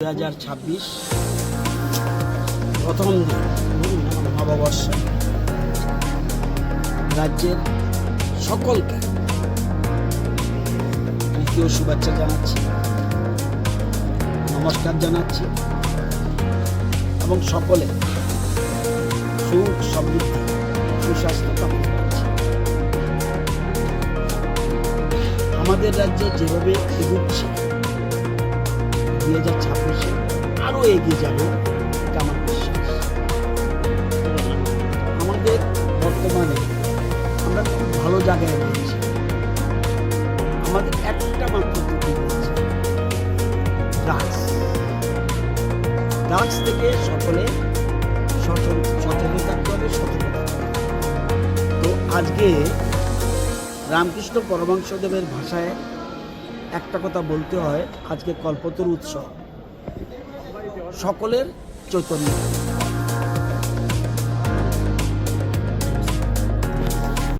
দু হাজার ছাব্বিশ প্রথম দিন নববর্ষ। রাজ্যের সকলকে তৃতীয় শুভেচ্ছা জানাচ্ছি, নমস্কার জানাচ্ছি, এবং সকলে সুখ সমৃদ্ধি, সুস্বাস্থ্য কামনা করছি। আমাদের রাজ্যে যেভাবে এগুচ্ছে দুই হাজার ছাব্বিশে আরও এগিয়ে যাবে আমার বিশ্বাস। আমাদের বর্তমানে আমরা খুব ভালো জায়গায় রয়েছি। আমাদের একটা মাত্র ত্রুটি রয়েছে ড্রাগস ড্রাগস থেকে সকলে সচেতন সচেতন থাকতে হবে তো আজকে রামকৃষ্ণ পরমাংশদেবের ভাষায় একটা কথা বলতে হয় আজকে কল্পতর উৎসব। সকলের চৈতন্য।